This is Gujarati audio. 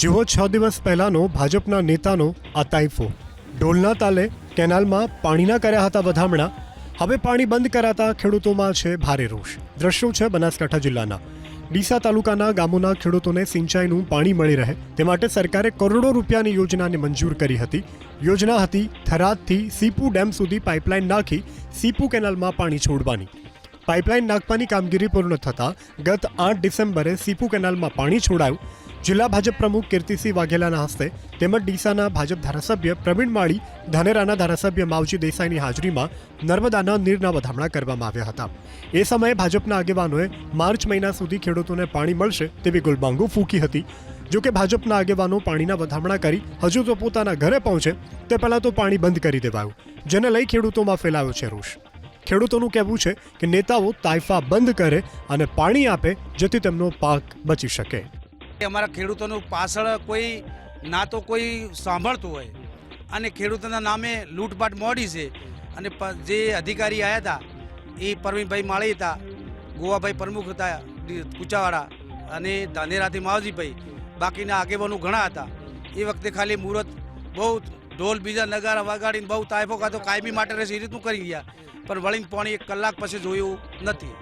જેવો છ દિવસ પહેલાનો ભાજપના નેતાનો આ તાઇફો. ઢોલના તાલે કેનાલમાં પાણીના કર્યા હતા વધામણા. હવે પાણી બંધ કરાતા ખેડૂતોમાં છે ભારે રોષ. દ્રશ્યો છે બનાસકાંઠા જિલ્લાના. ડીસા તાલુકાના ગામોના ખેડૂતોને સિંચાઈનું પાણી મળી રહે. તે માટે સરકારે કરોડો રૂપિયાની યોજનાને મંજૂર કરી હતી. યોજના હતી થરાદથી સીપુ ડેમ સુધી પાઇપલાઇન નાખી સીપુ કેનાલમાં પાણી છોડવાની. પાઇપલાઇન નાખવાની કામગીરી પૂર્ણ થતાં ગત આઠ ડિસેમ્બરે સીપુ કેનાલમાં પાણી છોડાયું. જિલ્લા ભાજપ પ્રમુખ કીર્તિસિંહ વાઘેલાના હસ્તે તેમજ ડીસાના ભાજપ ધારાસભ્ય પ્રવીણ માળી, ધાનેરાના ધારાસભ્ય માવજી દેસાઈની હાજરીમાં નર્મદાના નીરના વધામણા કરવામાં આવ્યા હતા. એ સમયે ભાજપના આગેવાનોએ માર્ચ મહિના સુધી ખેડૂતોને પાણી મળશે તેવી ગુલબાંગો ફૂંકી હતી. જો કે ભાજપના આગેવાનો પાણીના વધામણા કરી હજુ તો પોતાના ઘરે પહોંચે તે પહેલાં તો પાણી બંધ કરી દેવાયું, જેને લઈ ખેડૂતોમાં ફેલાયો છે રોષ. ખેડૂતોનું કહેવું છે કે નેતાઓ તાઇફા બંધ કરે અને પાણી આપે જેથી તેમનો પાક બચી શકે. અમારા ખેડૂતોનું પાછળ કોઈ ના તો કોઈ સાંભળતું હોય. અને ખેડૂતોના નામે લૂંટપાટ મોડી છે. અને જે અધિકારી આવ્યા હતા, એ પરવીનભાઈ માળી હતા, ગોવાભાઈ પ્રમુખ હતા કુચાવાડા અને ધાનેરાથી માવજીભાઈ, બાકીના આગેવાનો ઘણા હતા. એ વખતે ખાલી મુહૂર્ત બહુ ઢોલ બીજા નગારા વગાડીને બહુ તાયફો કાતો કાયમી માટે રહેશે, એ રીતનું કરી ગયા. પણ વળીને પાણી એક કલાક પછી જોયું નથી.